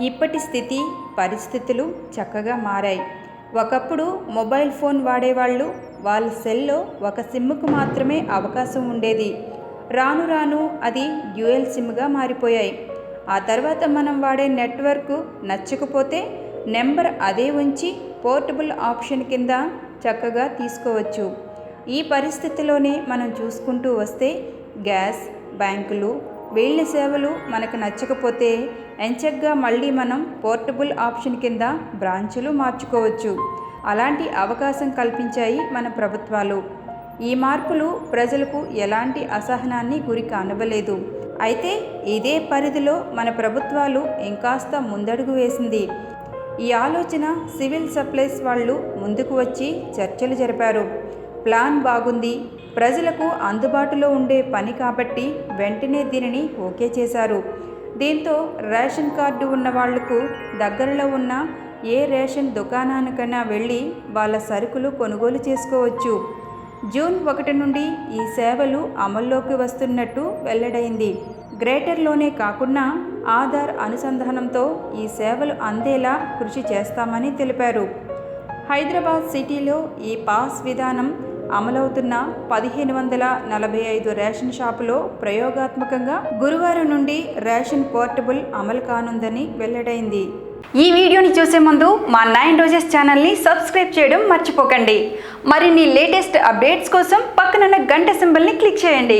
ఇప్పటి స్థితి పరిస్థితులు చక్కగా మారాయి. ఒకప్పుడు మొబైల్ ఫోన్ వాడేవాళ్ళు వాళ్ళ సెల్లో ఒక సిమ్కు మాత్రమే అవకాశం ఉండేది. రాను రాను అది డ్యూయల్ సిమ్గా మారిపోయాయి. ఆ తర్వాత మనం వాడే నెట్వర్క్ నచ్చకపోతే నెంబర్ అదే ఉంచి పోర్టబుల్ ఆప్షన్ కింద చక్కగా తీసుకోవచ్చు. ఈ పరిస్థితిలోనే మనం చూసుకుంటూ వస్తే గ్యాస్ బ్యాంకులు వీళ్ళ సేవలు మనకు నచ్చకపోతే ఎంచక్గా మళ్ళీ మనం పోర్టబుల్ ఆప్షన్ కింద బ్రాంచులు మార్చుకోవచ్చు. అలాంటి అవకాశం కల్పించాయి మన ప్రభుత్వాలు. ఈ మార్పులు ప్రజలకు ఎలాంటి అసహనాన్ని గురి కానవలేదు అయితే ఇదే పరిధిలో మన ప్రభుత్వాలు ఇంకాస్త ముందడుగు వేసింది. ఈ ఆలోచన సివిల్ సప్లైస్ వాళ్ళు ముందుకు వచ్చి చర్చలు జరిపారు. ప్లాన్ బాగుంది. ప్రజలకు అందుబాటులో ఉండే పని కాబట్టి వెంటనే దీనిని ఓకే చేశారు. దీంతో రేషన్ కార్డు ఉన్న వాళ్ళకు దగ్గరలో ఉన్న ఏ రేషన్ దుకాణానికైనా వెళ్ళి వాళ్ళ సరుకులు కొనుగోలు చేసుకోవచ్చు. జూన్ ఒకటి నుండి ఈ సేవలు అమల్లోకి వస్తున్నట్టు వెల్లడైంది. గ్రేటర్లోనే కాకుండా ఆధార్ అనుసంధానంతో ఈ సేవలు అందేలా కృషి చేస్తామని తెలిపారు. హైదరాబాద్ సిటీలో ఈ పాస్ విధానం అమలవుతున్న పదిహేను వందల నలభై ఐదు రేషన్ షాపులో ప్రయోగాత్మకంగా గురువారం నుండి రేషన్ పోర్టబుల్ అమలు కానుందని వెల్లడైంది. ఈ వీడియోని చూసే ముందు మా నైన్ రోజెస్ ఛానల్ని సబ్స్క్రైబ్ చేయడం మర్చిపోకండి. మరిన్ని లేటెస్ట్ అప్డేట్స్ కోసం పక్కనున్న గంట సింబల్ని క్లిక్ చేయండి.